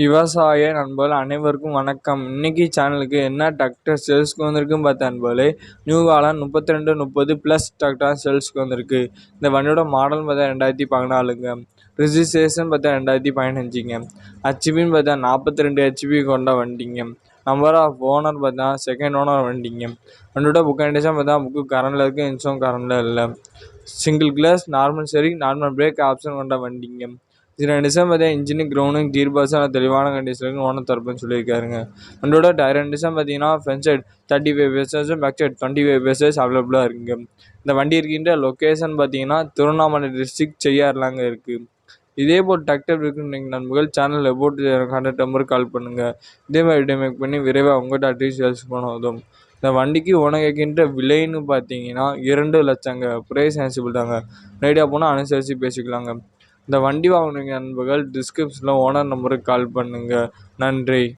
விவசாய நண்பர்கள் அனைவருக்கும் வணக்கம். இன்னைக்கு சேனலுக்கு என்ன டிராக்டர் சேல்ஸ்க்கு வந்திருக்குன்னு பார்த்தா நண்பர்களே. நியூ வாலன் முப்பத்தி ரெண்டு முப்பது ப்ளஸ் டிராக்டர் சேல்ஸ்க்கு வந்திருக்கு. இந்த வண்டியோட மாடல் பார்த்தா ரெண்டாயிரத்தி பதினாலுங்க. ரிஜிஸ்ட்ரேஷன் பார்த்தா ரெண்டாயிரத்தி பதினஞ்சுங்க. ஹச்பின்னு பார்த்தா நாற்பத்தி ரெண்டு ஹெச்பி கொண்ட வண்டிங்க. நம்பர் ஆஃப் ஓனர் பார்த்தா செகண்ட் ஓனர் வண்டிங்க. வண்டியோட புக் கண்டிஷன் பார்த்தா புக்கு கரண்டில் இருக்குது இன்சூரன்ஸ் கரண்டில் இல்லை. சிங்கிள் கிளாஸ் நார்மல் சரி நார்மல் பிரேக் ஆப்ஷன் கொண்ட வண்டிங்க. இது ரெண்டு டிசைன் பார்த்தா இன்ஜினு கிரௌண்டும் கீர் பாக்ஸ் தெளிவான கண்டிஷனுக்கு ஓனர் தரப்புன்னு சொல்லியிருக்காருங்க. வண்டியோட டயர் ரெண்டு பார்த்தீங்கன்னா ஃப்ரண்ட் சைட் தேர்ட்டி ஃபைவ் பேசஸும் back side twenty five bases அவைலபிளாக இருக்குங்க. இந்த வண்டி இருக்கின்ற லொக்கேஷன் பார்த்தீங்கன்னா திருவண்ணாமலை டிஸ்ட்ரிக்ட் செய்யாறுலாங்க இருக்குது இதே போல் டிராக்டர் இருக்குன்னு நண்பர்கள். சேனலில் போட்டு கான்டாக்ட் நம்பருக்கு கால் பண்ணுங்கள் இதே மாதிரி வீடியோ மேக் பண்ணி விரைவாக உங்கள்கிட்ட அட்ரஸ் போனதும் இந்த வண்டிக்கு உனக்கின்ற விலைன்னு பார்த்தீங்கன்னா இரண்டு லட்சங்க. ப்ரைஸ் சென்சிபிள் தாங்க. நேரடியாக போனால் அனுசரித்து பேசிக்கலாங்க. இந்த வண்டி வாங்கினீங்க நண்பர்கள். டிஸ்கிரிப்ஷனில் ஓனர் நம்பருக்கு கால் பண்ணுங்கள் நன்றி.